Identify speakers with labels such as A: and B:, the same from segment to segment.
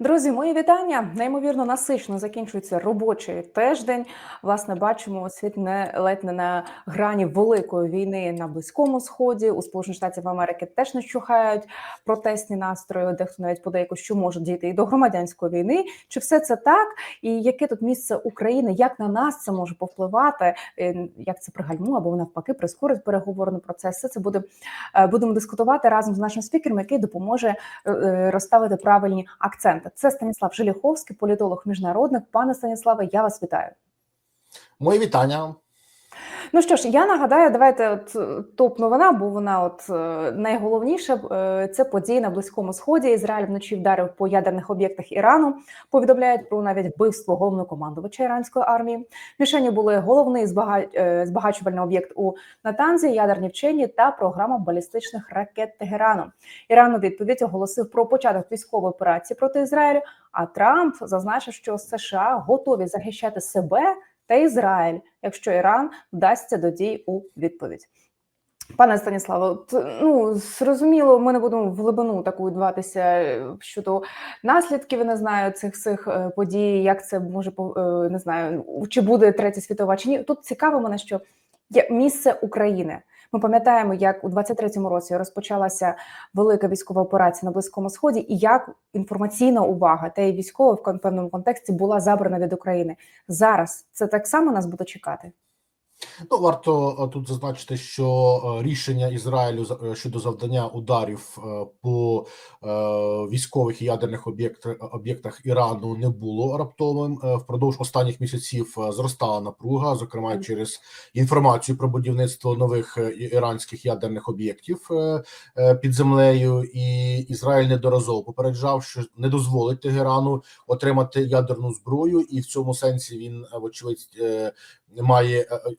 A: Друзі, мої вітання. Неймовірно насичено закінчується робочий тиждень. Власне, бачимо світ не ледь не на грані великої війни на близькому сході. У Сполучених Штатів Америки теж не щухають протестні настрої. Дехто навіть подейку, що може дійти і до громадянської війни. Чи все це так? І яке тут місце України? Як на нас це може повпливати? Е, Як це пригальмує або навпаки прискорить переговорний процес? Все це буде е, будемо дискутувати разом з нашим спікером, який допоможе е, розставити правильні акценти. Це Станіслав Желіховський, політолог міжнародник. Пане Станіславе, я вас вітаю.
B: Мої вітання.
A: Ну що ж, я нагадаю, давайте от е, топ новина, бо вона от е, найголовніша. е, Це події на близькому сході. Ізраїль вночі вдарив по ядерних об'єктах Ірану. Повідомляють про навіть вбивство головнокомандувача іранської армії. Мішені були головний збага- е, збагачувальний об'єкт у Натанзі, ядерні вчені та програма балістичних ракет Тегерану. Іран у відповідь оголосив про початок військової операції проти Ізраїлю. А Трамп зазначив, що США готові захищати себе та Ізраїль, якщо Іран вдасться до дій у відповідь. Пане Станіславе, ну зрозуміло, ми не будемо в глибину таку вдаватися е, щодо наслідків. Не знаю цих всіх е, подій, як це може е, не знаю, чи буде третя світова чи ні. Тут цікаво мене, що є місце України. Ми пам'ятаємо, як у 23-му році розпочалася велика військова операція на близькому сході, і як інформаційна увага та й військова в певному контексті була забрана від України. Зараз це так само нас буде чекати.
B: Ну варто е, тут зазначити, що е, рішення Ізраїлю е, щодо завдання ударів по військових і ядерних об'єктах Ірану не було раптовим. Впродовж останніх місяців зростала напруга, зокрема через інформацію про будівництво нових іранських ядерних об'єктів під землею. І Ізраїль недоразово попереджав, що не дозволить Тегерану отримати ядерну зброю, і в цьому сенсі він вочевидь. Має е, е,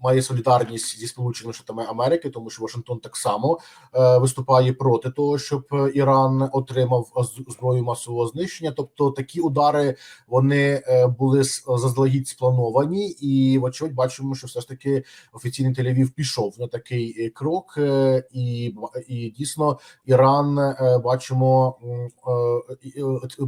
B: має солідарність зі сполученими штатами Америки, тому що Вашингтон так само е, виступає проти того, щоб Іран отримав зброю масового знищення. Тобто такі удари вони були заздалегідь сплановані, і вочевидь бачимо, що все ж таки офіційний Тель-Авів пішов на такий крок, і і дійсно Іран бачимо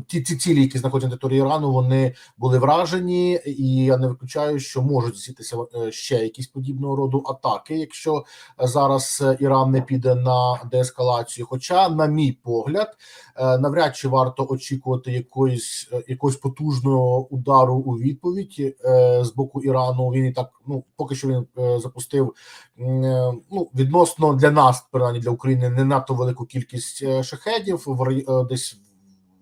B: ті, ті цілі, які знаходяться на території Ірану, вони були вражені, і я не виключаю, що можуть здійснитися е, ще якісь подібного роду атаки, якщо е, зараз е, Іран не піде на деескалацію. Хоча, на мій погляд, навряд чи варто очікувати якоїсь якогось потужного удару у відповідь з боку Ірану. Він і так ну поки що він запустив ну відносно для нас, принаймні для України, не надто велику кількість шахедів десь.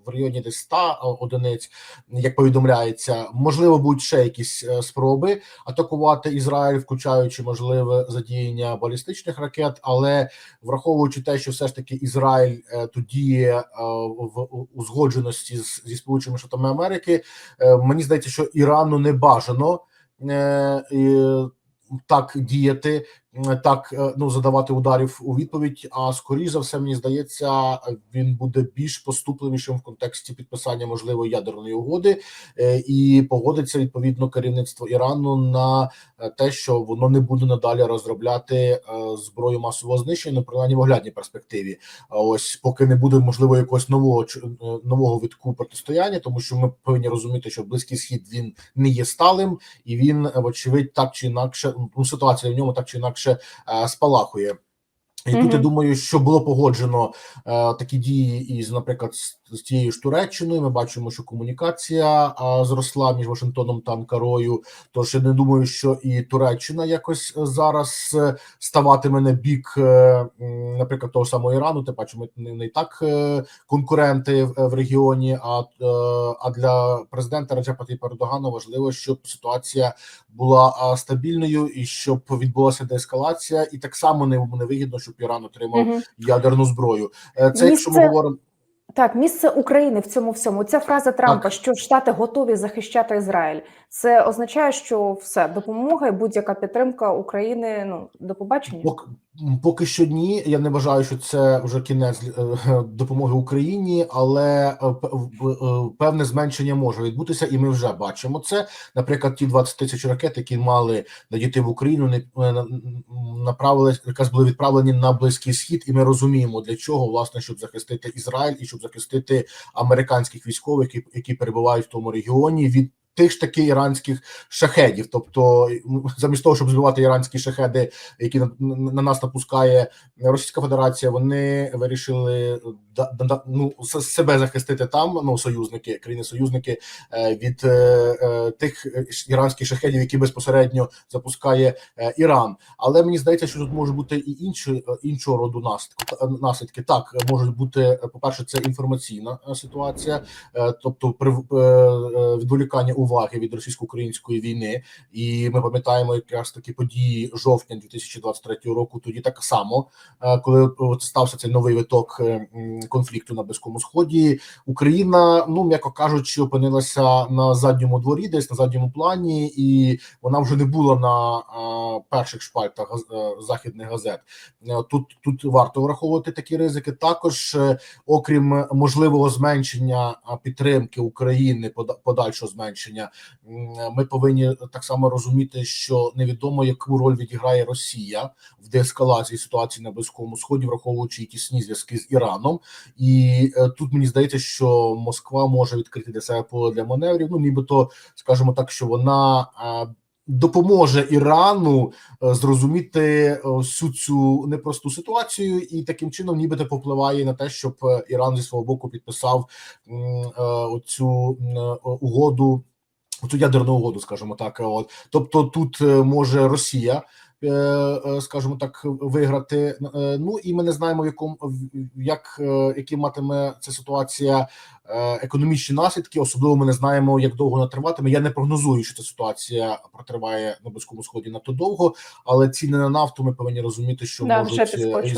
B: В районі десь 100 одиниць, як повідомляється, можливо, будуть ще якісь е, спроби атакувати Ізраїль, включаючи можливе задіяння балістичних ракет. Але враховуючи те, що все ж таки Ізраїль е, тоді е, в узгодженості зі Сполученими Штатами Америки, е, мені здається, що Ірану не бажано е, так діяти, так е, ну задавати ударів у відповідь. А скоріш за все, мені здається, він буде більш поступливішим в контексті підписання можливої ядерної угоди е, і погодиться відповідно керівництво Ірану на е, те, що воно не буде надалі розробляти зброю масового знищення, ну, принаймні в оглядній перспективі. Ось поки не буде можливо якогось нового нового витку протистояння, тому що ми повинні розуміти, що близький схід він не є сталим, і він вочевидь так чи інакше ну ситуація в ньому так чи інакше е, спалахує. І тут я думаю, що було погоджено е, такі дії із, наприклад, з, з тією ж Туреччиною. Ми бачимо, що комунікація зросла між Вашингтоном та Анкарою. Тож я не думаю, що і Туреччина якось е, зараз е, ставатиме на бік, е, наприклад, того самого Ірану. Ти бачимо, не, не так конкуренти в, в регіоні. А, а для президента Раджепа Таyyipа Ердогана важливо, щоб ситуація була стабільною і щоб відбулася деескалація, і так само не невигідно, щоб Іран отримав
A: Мгм.
B: ядерну зброю. Це якщо ми говоримо.
A: Так, місце України в цьому всьому. Ця фраза Трампа,
B: Так.
A: що Штати готові захищати Ізраїль. Це означає, що все допомога і будь-яка підтримка України. Ну до побачення.
B: Поки, поки що ні. Я не вважаю, що це вже кінець е, допомоги Україні, але е, е, певне зменшення може відбутися, і ми вже бачимо це. Наприклад, ті 20 тисяч ракет, які мали надійти в Україну, не направили якраз були відправлені на близький схід, і ми розуміємо для чого власне, щоб захистити Ізраїль і щоб захистити американських військових, які, які перебувають в тому регіоні від. Тих ж таки іранських шахедів, тобто замість того, щоб збивати іранські шахеди, які на, на, на нас напускає Російська Федерація, вони вирішили да, ну себе захистити там. Ну союзники, країни-союзники е, від е, е, тих е, іранських шахедів, які безпосередньо запускає е, Іран. Але мені здається, що тут може бути і інші е, іншого роду наслідки. Наслідки. Так можуть бути е, по перше, це інформаційна е, ситуація, е, тобто при е, е, відволікання уваги від російсько-української війни. І ми пам'ятаємо якраз такі події жовтня 2023 року. Тоді так само, е, коли стався цей новий виток е, конфлікту на близькому сході, Україна, ну м'яко кажучи, опинилася на задньому дворі, десь на задньому плані, і вона вже не була на е, перших шпальтах західних газет. Тут тут варто враховувати такі ризики. Також, окрім можливого зменшення підтримки України, пода- подальшого зменшення, м, ми повинні так само розуміти, що невідомо яку роль відіграє Росія в деескалації ситуації на близькому сході, враховуючи і тісні зв'язки з Іраном. І е, тут мені здається, що Москва може відкрити для себе поле для маневрів. Ну, нібито скажімо так, що вона. е, Допоможе Ірану е, зрозуміти всю цю непросту ситуацію, і таким чином, нібито попливає на те, щоб Іран зі свого боку підписав оцю угоду, цю ядерну угоду, скажімо так. От тобто, тут е, може Росія. е, е, Скажімо так, виграти. Ну і ми не знаємо, в якому як які матиме ця ситуація економічні наслідки. Особливо ми не знаємо, як довго вона триватиме. Я не прогнозую, що ця ситуація протриває на близькому сході надто довго, але ціни на нафту ми повинні розуміти, що
A: Да,
B: можуть і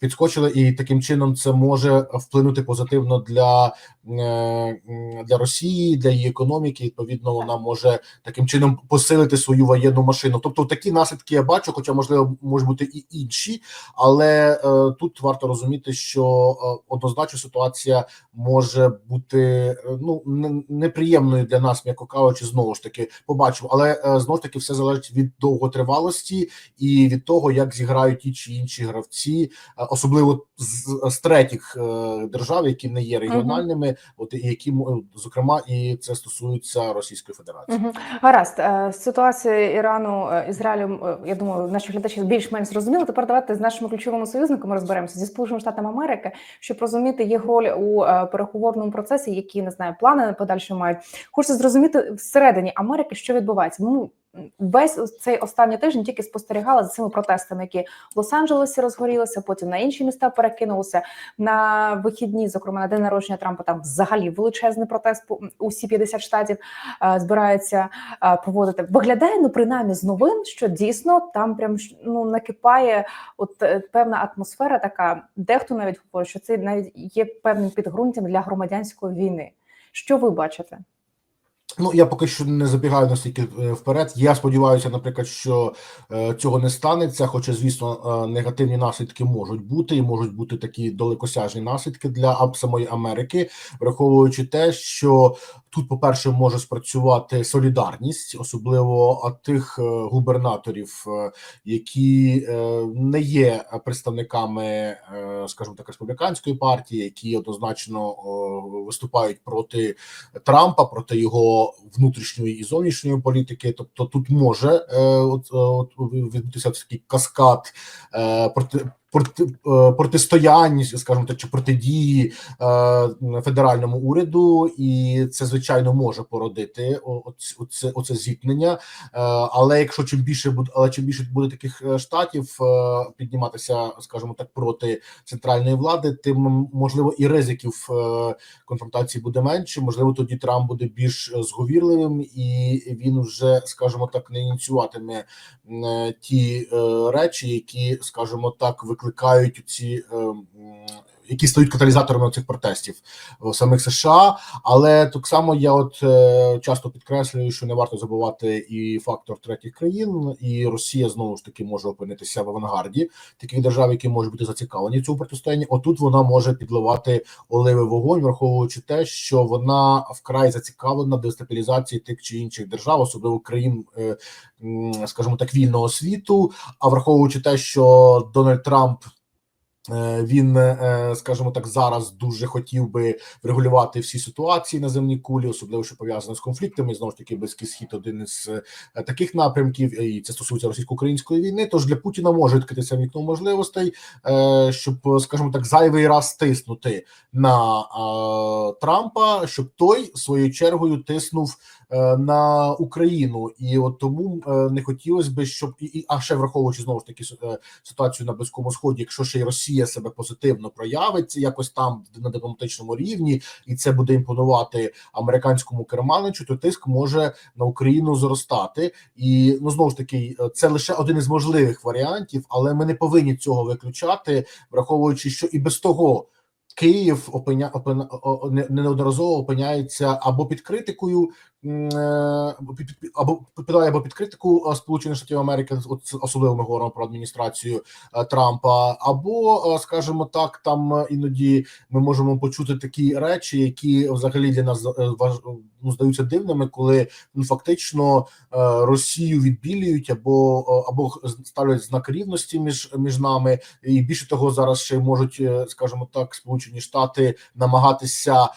A: підскочили.
B: і таким чином це може вплинути позитивно для, е, для Росії, для її економіки. Відповідно, вона може таким чином посилити свою воєнну машину. Тобто, такі наслідки я бачу, хоча можливо можуть бути і інші, але е, тут варто розуміти, що е, однозначно ситуація може бути е, ну не- неприємною для нас, м'яко кажучи, знову ж таки побачимо. Але е, знову ж таки все залежить від довготривалості і від того, як зіграють ті чи інші гравці, особливо з, з третіх е, держав, які не є регіональними, от і які зокрема і це стосується Російської Федерації.
A: Мгм. Гаразд, Е, ситуація Ірану е, Ізраїлем. е, Я думаю, наші глядачі більш-менш зрозуміли. Тепер давайте з нашими ключовими союзниками розберемося зі сполученими штатами Америки, щоб розуміти їх роль у переговорному процесі, які не знаю, плани на подальше мають. Хочеться зрозуміти всередині Америки, що відбувається. Ну весь цей останній тиждень тільки спостерігала за цими протестами, які в Лос-Анджелесі розгорілися, потім на інші міста перекинулися на вихідні, зокрема на день народження Трампа. Там взагалі величезний протест по усі 50 штатів е, збираються е, проводити. Виглядає ну принаймні з новин, що дійсно там прям ну накипає от е, певна атмосфера, така дехто навіть говорить, що це навіть є певним підґрунтям для громадянської війни. Що ви бачите?
B: Ну я поки що не забігаю настільки е, вперед. Я сподіваюся, наприклад, що е, цього не станеться. Хоча, звісно, е, негативні наслідки можуть бути, і можуть бути такі далекосяжні наслідки для ам- самої Америки, враховуючи те, що тут, по перше, може спрацювати солідарність, особливо тих губернаторів, які не є представниками, скажімо так, республіканської партії, які однозначно виступають проти Трампа, проти його внутрішньої і зовнішньої політики. Тобто, тут може е, от, е, от відбутися такий каскад е, проти. Е, протистоянь, скажімо так, чи протидії е, федеральному уряду, і це звичайно може породити оце, оце зіткнення. Е, але якщо чим більше буде, але чим більше буде таких штатів підніматися, скажімо так, проти центральної влади, тим можливо і ризиків конфронтації буде менше. Можливо, тоді Трамп буде більш зговірливим, і він вже, скажімо так, не ініціюватиме ті речі, які, скажімо так, викликають ці. Е, які стають каталізаторами цих протестів в самих США. Але так само я от е, часто підкреслюю, що не варто забувати і фактор третіх країн, і Росія знову ж таки може опинитися в авангарді таких держав, які можуть бути зацікавлені в цьому протистоянні. Отут вона може підливати оливи вогонь, враховуючи те, що вона вкрай зацікавлена в дестабілізації тих чи інших держав, особливо країн, е, скажімо так, вільного світу. А враховуючи те, що Дональд Трамп. Е, Він, е, скажімо так, зараз дуже хотів би врегулювати всі ситуації на земній кулі, особливо що пов'язано з конфліктами. Знову ж таки, близький схід один із е, таких напрямків, і це стосується російсько-української війни. Тож для Путіна може відкритися вікно можливостей, щоб, скажімо так, зайвий раз тиснути на Трампа, щоб той своєю чергою тиснув на Україну, і от тому е, не хотілося би, щоб і, а ще враховуючи знову ж таки е, ситуацію на близькому сході, якщо ще й Росія себе позитивно проявить якось там на дипломатичному рівні, і це буде імпонувати американському керманичу, то тиск може на Україну зростати. І ну знову ж таки, е, це лише один із можливих варіантів, але ми не повинні цього виключати, враховуючи, що і без того. Київ опиня, опина, о- о- не- неодноразово опиняється або під критикою, е, під- або підпадає або під критику е, Сполучених Штатів Америки, особливо ми говоримо про адміністрацію е, Трампа, або, е, скажімо так, там е, іноді ми можемо почути такі речі, які взагалі для нас е, ну, здаються дивними, коли ну фактично е, Росію відбілюють або е, або ставлять знак рівності між між нами, і більше того, зараз ще можуть, е, скажімо так, Сполучені Штати намагатися е,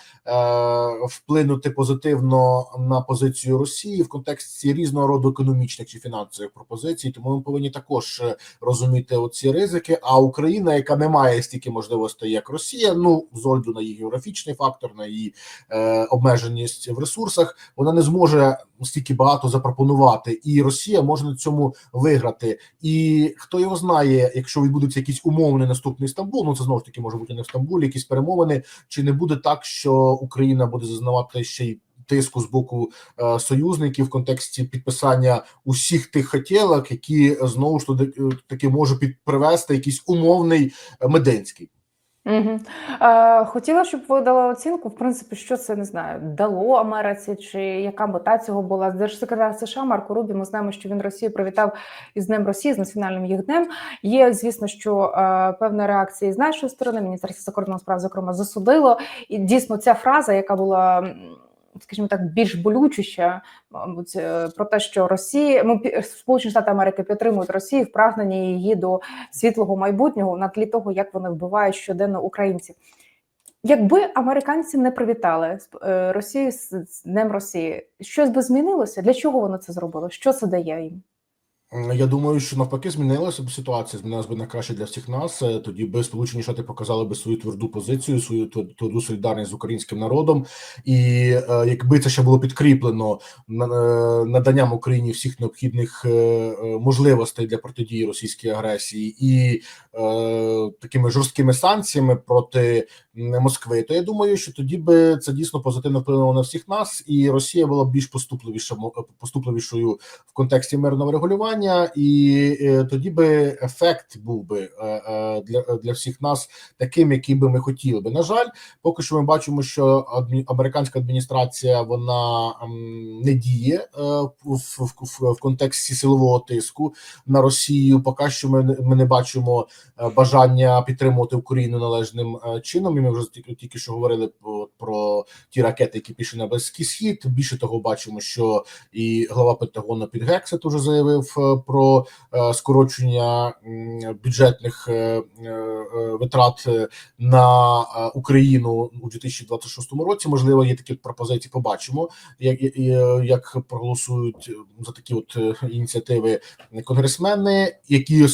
B: вплинути позитивно на позицію Росії в контексті різного роду економічних чи фінансових пропозицій. Тому ми повинні також е, розуміти оці ризики. А Україна, яка не має стільки можливостей, як Росія, ну з огляду на її географічний фактор, на її е, обмеженість в ресурсах, вона не зможе стільки багато запропонувати, і Росія може на цьому виграти. І хто його знає, якщо відбудеться якийсь умовний наступний Стамбул, ну це знову ж таки може бути не в Стамбулі, якісь перемовини, чи не буде так, що Україна буде зазнавати ще й тиску з боку е, союзників в контексті підписання усіх тих хотілок, які е, знову ж таки, таки може привести якийсь умовний е, Мединський.
A: Угу. Е, хотіла, щоб ви дали оцінку, в принципі, що це не знаю, дало Америці, чи яка мета цього була. Держсекретар США Марко Рубі. Ми знаємо, що він Росію привітав із Днем Росії з національним їх днем. Є, звісно, що е, певна реакція з нашої сторони. Міністерство закордонних справ, зокрема, засудило. І дійсно, ця фраза, яка була. Скажімо так, більш болючіше, мабуть, е, про те, що Росія, ну, Сполучені Штати Америки підтримують Росію в прагненні її до світлого майбутнього на тлі того, як вони вбивають щоденно українців. Якби американці не привітали е, Росію з Днем Росії, щось би змінилося? Для чого вони це зробили? Що це дає їм?
B: Я думаю, що навпаки змінилася б ситуація, змінилася б на краще для всіх нас. Е, Тоді би Сполучені Штати показали би свою тверду позицію, свою тв- тверду солідарність з українським народом. І е, якби це ще було підкріплено е, наданням Україні всіх необхідних можливостей для протидії російській агресії і такими жорсткими санкціями проти Москви, то я думаю, що тоді би це дійсно позитивно вплинуло на всіх нас, і Росія була б більш поступливіша поступливішою в контексті мирного регулювання, і е, тоді би ефект був би е, е, для, для всіх нас таким, яким би ми хотіли би. На жаль, поки що ми бачимо, що американська адміністрація вона не діє в, в, в, контексті силового тиску на Росію. Поки що ми, ми не бачимо бажання підтримувати Україну належним чином. І ми вже тільки, тільки що говорили про, ті ракети, які пішли на близький схід. Більше того, бачимо, що і глава Пентагону Під Гексет уже заявив про е, скорочення бюджетних е, е, витрат на Україну у 2026 році. Можливо, є такі пропозиції. Побачимо, як, як, проголосують за такі от ініціативи конгресмени, які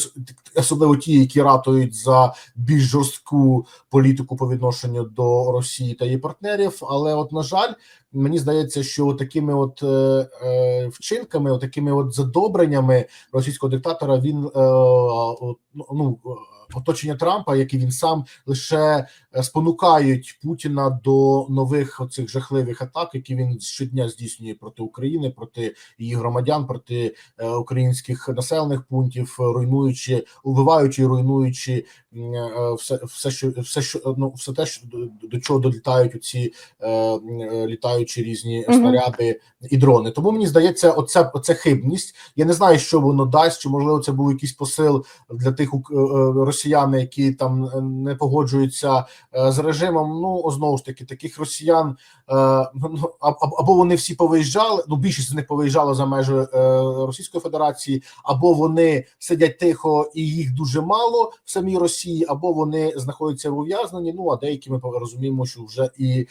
B: особливо ті, які ратують за більш жорстку політику по відношенню до Росії та її партнерів. Але, от на жаль, мені здається, що такими от е, вчинками, от такими от задобреннями російського диктатора він е, от, ну. Оточення Трампа, як і він сам, лише е, спонукають Путіна до нових оцих жахливих атак, які він щодня здійснює проти України, проти її громадян, проти е, українських населених пунктів, руйнуючи, убиваючи і руйнуючи е, все, все, що все, що ну все те, що до, до чого долітають у ці літаючі різні снаряди і дрони. Тому мені здається, оце, оце хибність. Я не знаю, що воно дасть, чи можливо це був якийсь посил для тих ук- е, е, росіян, які там е, не погоджуються е, з режимом. Ну знову ж таки, таких росіян е, ну, а- або вони всі повиїжджали. Ну більшість з них повиїжджала за межі Російської Федерації, або вони сидять тихо і їх дуже мало в самій Росії, або вони знаходяться в ув'язненні. Ну а деякі ми розуміємо, що вже і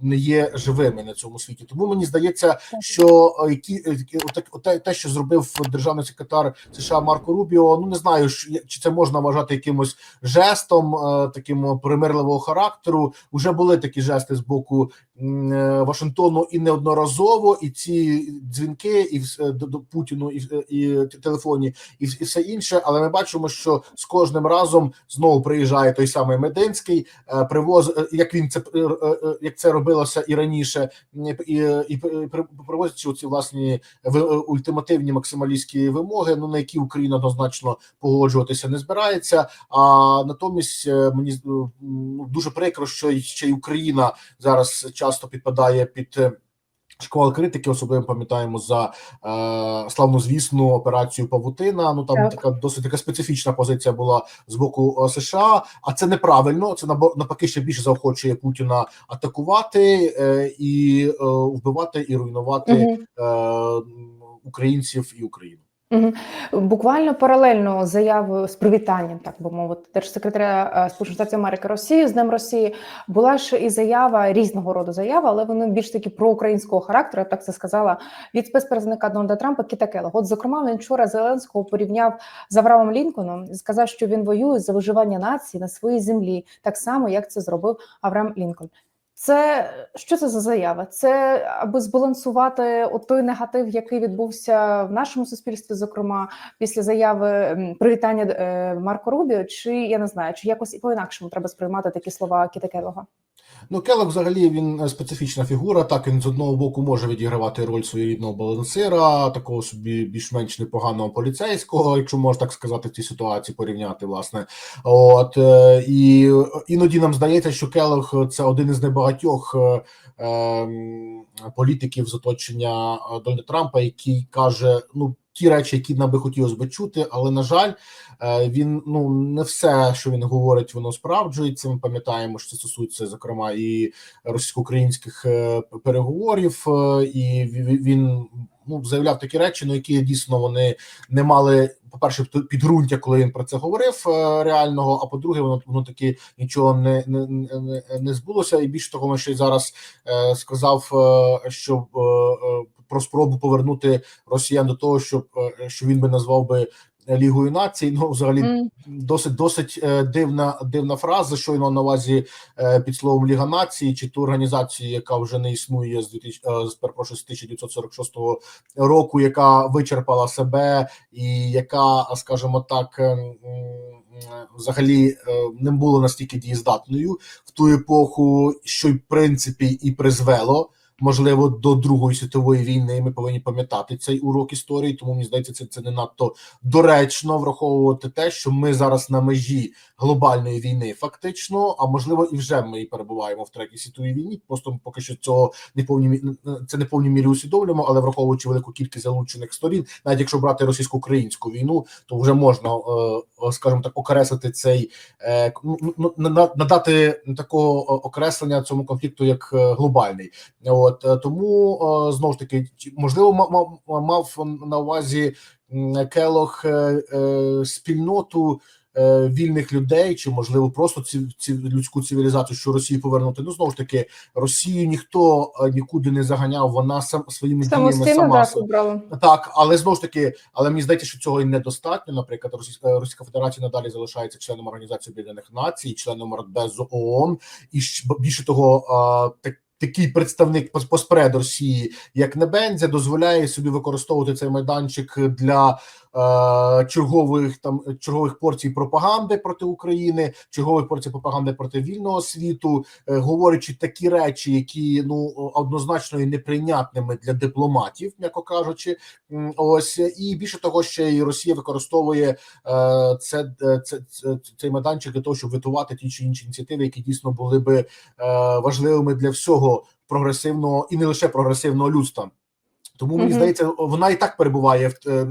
B: не, є живими на цьому світі. Тому мені здається, що які те, що зробив державний секретар США Марко Рубіо, ну не знаю, чи це можна вважати якимось жестом, е, таким примирливого характеру. Уже були такі жести з боку е, Вашингтону і неодноразово, і ці дзвінки, і е, до, до Путіну, і, в- і телефоні, і, і все інше. Але ми бачимо, що з кожним разом знову приїжджає той самий Мединський, е, привоз, е, як він це е, е, е, як це робилося і раніше, і, і, привозячи ці власні е, ультимативні максималістські вимоги, ну на які Україна однозначно погоджуватися не збирається. А натомість е, мені дуже прикро, що ще й Україна зараз часто підпадає під. е, Шквал критики, особливо пам'ятаємо за е, славнозвісну операцію Павутина. Ну там
A: Так.
B: така досить така специфічна позиція була з боку е, США. А це неправильно. Це навпаки ще більше заохочує Путіна атакувати е, і е, вбивати і руйнувати
A: Мгм.
B: е, українців і Україну.
A: Буквально паралельно заявою з привітанням, так би мовити, держсекретаря е, Сполучених Штатів Америки Росії з Днем Росії була ж і заява різного роду заява, але вони більш таки проукраїнського характеру, я б так це сказала, від спецпредставника Дональда Трампа Кіта Келлога. От зокрема, він вчора Зеленського порівняв з Авраамом Лінконом і сказав, що він воює за виживання нації на своїй землі, так само як це зробив Авраам Лінкольн. Це що це за заява? Це аби збалансувати от той негатив, який відбувся в нашому суспільстві, зокрема після заяви привітання е, Марко Рубіо, чи я не знаю, чи якось і по-інакшому треба сприймати такі слова Кіта Келлога?
B: Ну, Келлог взагалі він е, специфічна фігура. Так він з одного боку може відігравати роль своєрідного балансира, такого собі більш-менш непоганого поліцейського, якщо можна так сказати, в цій ситуації порівняти, власне. От е, і іноді нам здається, що Келлог це один із небагатьох е, ем, політиків з оточення е, Дональда Трампа, який каже, ну. Ті речі, які нам би хотілося би чути, але на жаль, е, він ну не все, що він говорить, воно справджується. Ми пам'ятаємо, що це стосується зокрема і російсько-українських е, переговорів, е, і він ну заявляв такі речі, ну які дійсно вони не мали. По перше, підґрунтя, коли він про це говорив реального. А по-друге, воно воно таки нічого не не, не, збулося. І більше того, він ще й зараз е, сказав, е, що е, про спробу повернути росіян до того, щоб е, що він би назвав би Лігою націй. Ну, взагалі,
A: М,
B: досить досить е, дивна дивна фраза, що на увазі е, під словом Ліга нації, чи ту організацію, яка вже не існує з 2000, е, з перепрошую з 1946 року, яка вичерпала себе, і яка, скажімо так, ем, взагалі не була настільки дієздатною в ту епоху, що й в принципі і призвело. Можливо, до Другої світової війни ми повинні пам'ятати цей урок історії, тому мені здається, це, це не надто доречно враховувати те, що ми зараз на межі глобальної війни, фактично, а можливо, і вже ми перебуваємо в третій світовій війні. Просто поки що цього не повні це не повні мірі усвідомлюємо, але враховуючи велику кількість залучених сторін, навіть якщо брати російсько-українську війну, то вже можна, е, скажімо так, окреслити цей е, ну, ну, на- надати такого окреслення цьому конфлікту як е, глобальний. От е, тому знову ж таки, можливо, ма- ма- мав на увазі Келох спільноту е, вільних людей, чи можливо просто ці, ці людську цивілізацію, що Росії повернути. Ну знову ж таки, Росію ніхто е, нікуди не заганяв. Вона сам своїми діями сама
A: так обрала.
B: так, але знову ж таки, але мені здається, що цього і недостатньо. Наприклад, Російська Російська Федерація надалі залишається членом Організації Об'єднаних Націй, членом Радбезу ООН, і більше того, так. Такий представник поспосперед Росії, як Небензя, дозволяє собі використовувати цей майданчик для е, чергових там чергових порцій пропаганди проти України, чергових порцій пропаганди проти вільного світу, е, говорячи такі речі, які ну однозначно є неприйнятними для дипломатів, м'яко кажучи, ось і більше того, ще й Росія використовує е, це, е, це, це цей майданчик для того, щоб витувати ті чи інші ініціативи, які дійсно були би е, важливими для всього прогресивного і не лише прогресивного людства. Тому мені
A: Мгм.
B: здається, вона і так перебуває в е,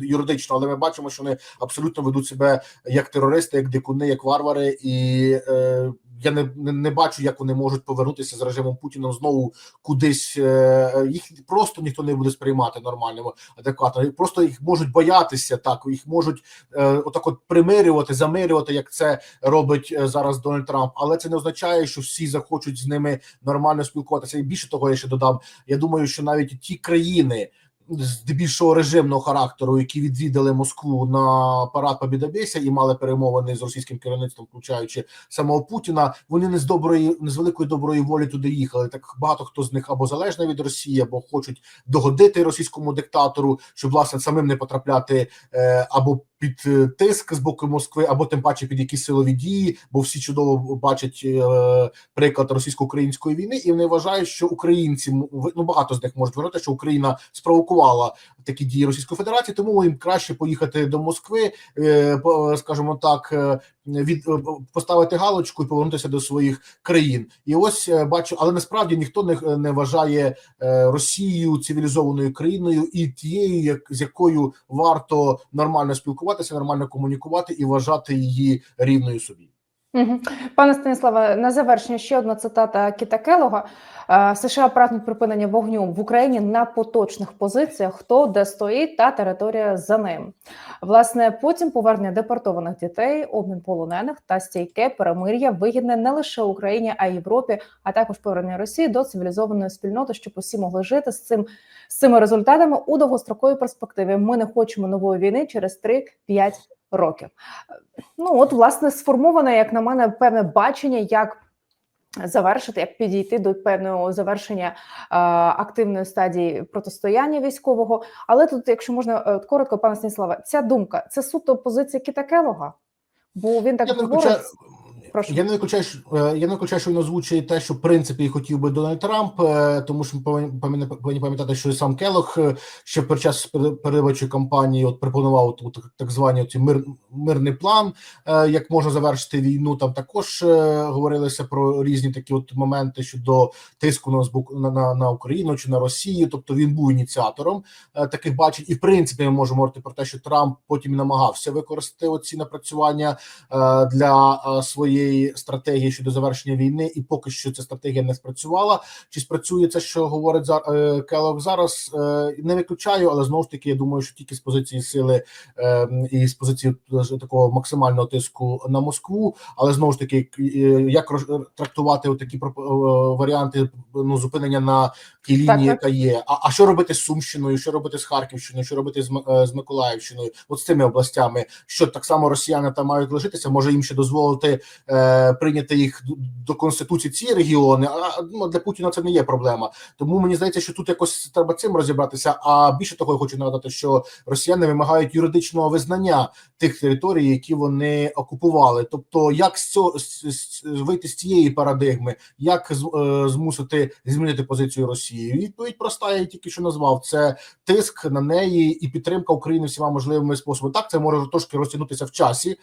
B: юридично, але ми бачимо, що вони абсолютно ведуть себе як терористи, як дикуни, як варвари, і е, я не, не, не бачу, як вони можуть повернутися з режимом Путіна знову кудись. Е, їх просто ніхто не буде сприймати нормально, адекватно. Просто їх можуть боятися так, їх можуть е, отак, от примирювати, замирювати, як це робить е, зараз Дональд Трамп. Але це не означає, що всі захочуть з ними нормально спілкуватися. І більше того, я ще додам. Я думаю, що навіть ті країни. Здебільшого режимного характеру, які відвідали Москву на парад Побідобєся і мали перемовини з російським керівництвом, включаючи самого Путіна, вони не з доброї, не з великої доброї волі туди їхали. Так багато хто з них або залежний від Росії, або хочуть догодити російському диктатору, щоб власне самим не потрапляти е, або під е, тиск з боку Москви, або тим паче під якісь силові дії, бо всі чудово бачать е, приклад російсько-української війни, і вони вважають, що українці ну багато з них можуть вважати, що Україна спровокувала такі дії Російської Федерації, тому їм краще поїхати до Москви, е, скажімо так, від поставити галочку і повернутися до своїх країн. І ось бачу, але насправді ніхто не, не вважає Росію цивілізованою країною і тією, як з якою варто нормально спілкуватися, нормально комунікувати і вважати її рівною собі.
A: Пане Станіславе, на завершення ще одна цитата Кіта Келога. Е, США прагнуть припинення вогню в Україні на поточних позиціях, хто де стоїть, та територія за ним. Власне, потім повернення депортованих дітей, обмін полонених та стійке перемир'я вигідне не лише Україні, а й Європі, а також повернення Росії до цивілізованої спільноти, щоб усі могли жити з цим з цими результатами у довгостроковій перспективі. Ми не хочемо нової війни через 3-5 років. Ну от власне сформоване, як на мене, певне бачення, як завершити, як підійти до певного завершення е, активної стадії протистояння військового. Але тут, якщо можна е, коротко, пане Станіславе, ця думка це суто позиція Кіта Келога, бо він так говорить. Прошу.
B: я не виключаю, що, е, я не виключаю, що він озвучує те, що в принципі хотів би Дональд Трамп, е, тому що ми повинні пам'ятати, що і сам Келох е, ще під час пере- передвиборчої кампанії от пропонував так звані ці мир, мирний план, як можна завершити війну. Там також говорилося про різні такі от моменти щодо тиску на на, на, на Україну чи на Росію. Тобто він був ініціатором таких бачень, і в принципі ми можемо говорити про те, що Трамп потім намагався використати оці напрацювання для е, своєї стратегії щодо завершення війни, і поки що ця стратегія не спрацювала. Чи спрацює це, що говорить за е, Келлог зараз? Е, не виключаю, але знову ж таки, я думаю, що тільки з позиції сили е, і з позиції такого максимального тиску на Москву, але знову ж таки, як трактувати такі варіанти ну зупинення на тій лінії,
A: так.
B: яка є. А, а що робити з Сумщиною? Що робити з Харківщиною? Що робити з, з Миколаївщиною? От з цими областями, що так само росіяни там мають лишитися, може їм ще дозволити прийняти їх до, конституції ці регіони. А ну для Путіна це не є проблема. Тому мені здається, що тут якось треба цим розібратися. А більше того, я хочу нагадати, що росіяни вимагають юридичного визнання тих територій, які вони окупували. Тобто, як з цього вийти з цієї парадигми, як е, змусити змінити позицію Росії? Відповідь проста, я тільки що назвав: це тиск на неї і підтримка України всіма можливими способами. Так, це може трошки розтягнутися в часі е,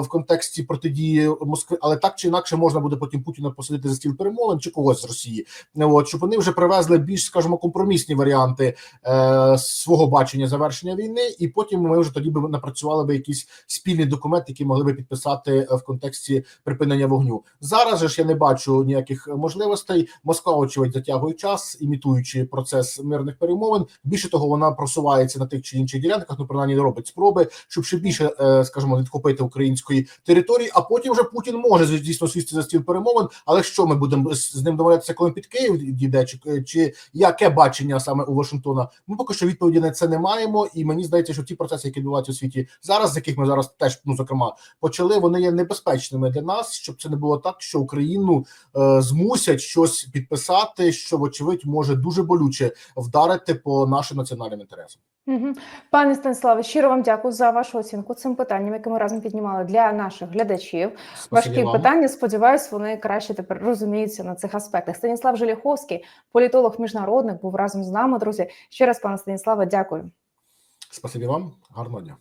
B: в контексті протидії Москви, але так чи інакше можна буде потім Путіна посадити за стіл перемовин чи когось з Росії. Ну, От щоб вони вже привезли більш, скажімо, компромісні варіанти е, свого бачення завершення війни, і потім ми вже тоді би напрацювали би якийсь спільний документ, який могли би підписати е, в контексті припинення вогню. Зараз ж я не бачу ніяких можливостей. Москва, очевидь, затягує час, імітуючи процес мирних перемовин. Більше того, вона просувається на тих чи інших ділянках, ну принаймні робить спроби, щоб ще більше, е, скажімо, відхопити української території. А потім вже Путін може дійсно сісти за стіл перемовин. Але що ми будемо з ним домовлятися, коли під Київ дійде, чи, чи яке бачення саме у Вашингтона? Ми поки що відповіді на це не маємо. І мені здається, що ті процеси, які відбуваються у світі зараз, з яких ми зараз теж ну зокрема почали, вони є небезпечними для нас, щоб це не було так, що Україну е, змусять щось підписати, що вочевидь може дуже болюче вдарити по нашим національним інтересам.
A: Угу. Пане Станіславе, щиро вам дякую за вашу оцінку цим питанням, яке ми разом піднімали для наших глядачів.
B: Спасибі
A: Важкі
B: вам.
A: питання. Сподіваюсь, вони краще тепер розуміються на цих аспектах. Станіслав Желіховський, політолог міжнародник, був разом з нами. Друзі, ще раз, пане Станіславе, дякую.
B: Спасибі вам, гарного дня.